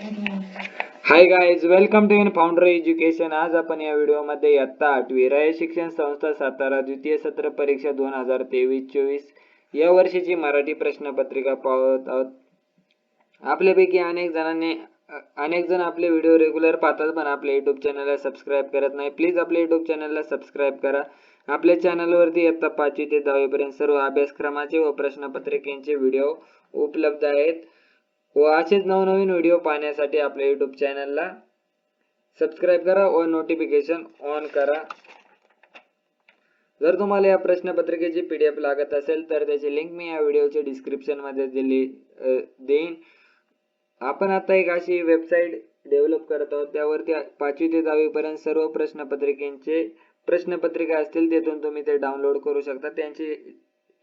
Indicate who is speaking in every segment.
Speaker 1: Hi guys welcome to in founder education आज आपण या व्हिडिओमध्ये इयत्ता आठवी राय शिक्षण संस्था सातारा द्वितीय सत्र परीक्षा दोन हजार तेवीस चोवीस या वर्षीची मराठी प्रश्नपत्रिका पाहत आहोत. आपल्यापैकी अनेक जणांनी अनेक जण आपले व्हिडिओ रेग्युलर पाहतात पण आपल्या युट्यूब चॅनलला सबस्क्राईब करत नाही. प्लीज आपल्या युट्यूब चॅनलला सबस्क्राईब करा. आपल्या चॅनलवरती इयत्ता पाचवी ते दहावीपर्यंत सर्व अभ्यासक्रमाचे व प्रश्नपत्रिकेचे व्हिडिओ उपलब्ध आहेत. व असेच नवनवीन व्हिडिओ पाहण्यासाठी आपल्या यूट्यूब चॅनलला सबस्क्राईब करा व नोटिफिकेशन ऑन करा. जर तुम्हाला या प्रश्नपत्रिकेची पी डी एफ लागत असेल तर त्याची लिंक मी या व्हिडिओच्या डिस्क्रिप्शनमध्ये दिली देईन. आपण आता एक अशी वेबसाईट डेव्हलप करत आहोत. त्यावरती पाचवी ते दहावी पर्यंत सर्व प्रश्नपत्रिकेचे प्रश्नपत्रिका असतील तेथून तुम्ही ते डाउनलोड करू शकता. त्यांची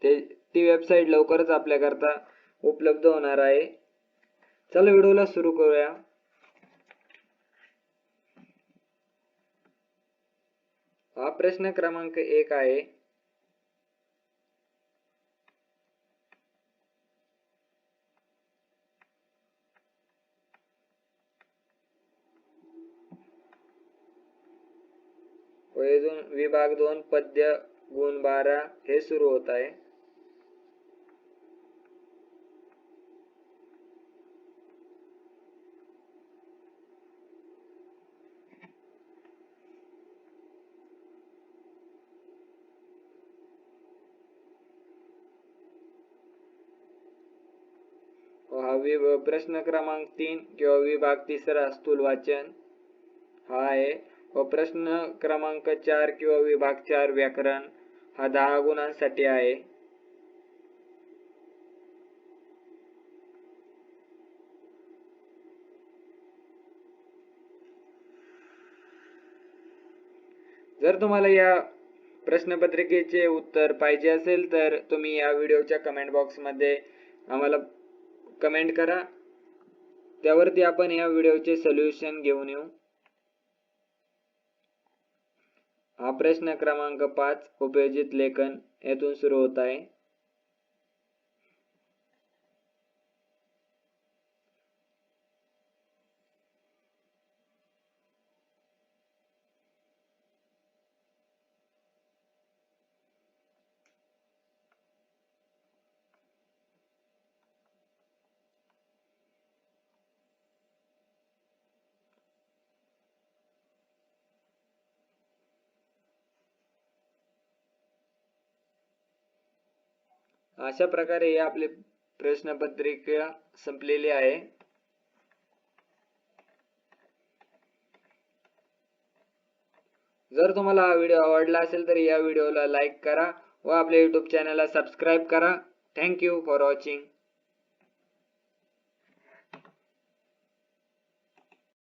Speaker 1: ते ती वेबसाईट लवकरच आपल्याकरता उपलब्ध होणार आहे. चला व्हिडिओला सुरू करूया. हा प्रश्न क्रमांक एक आहे. विभाग दोन पद्य गुण बारा हे सुरू होत आहे. हा विभ- प्रश्न क्रमांक तीन किंवा विभाग तिसरा स्थूल वाचन. हा आहे. व प्रश्न क्रमांक चार किंवा विभाग चार व्याकरण. हा दहा गुणांसाठी आहे. जर तुम्हाला या प्रश्नपत्रिकेचे उत्तर पाहिजे असेल तर तुम्ही या व्हिडिओच्या कमेंट बॉक्समध्ये आम्हाला कमेंट करा. त्यावरती आपण या व्हिडिओचे सोल्युशन घेऊन येऊ. हा प्रश्न क्रमांक पाच उपयोजित लेखन येथून सुरू होत आहे. अशा प्रकारे हे आपले प्रश्नपत्रिका संपलेली आहे. जर तुम्हाला हा व्हिडिओ आवडला असेल तर या व्हिडिओला लाईक करा व आपल्या युट्यूब चॅनलला सबस्क्राईब करा. Thank you for watching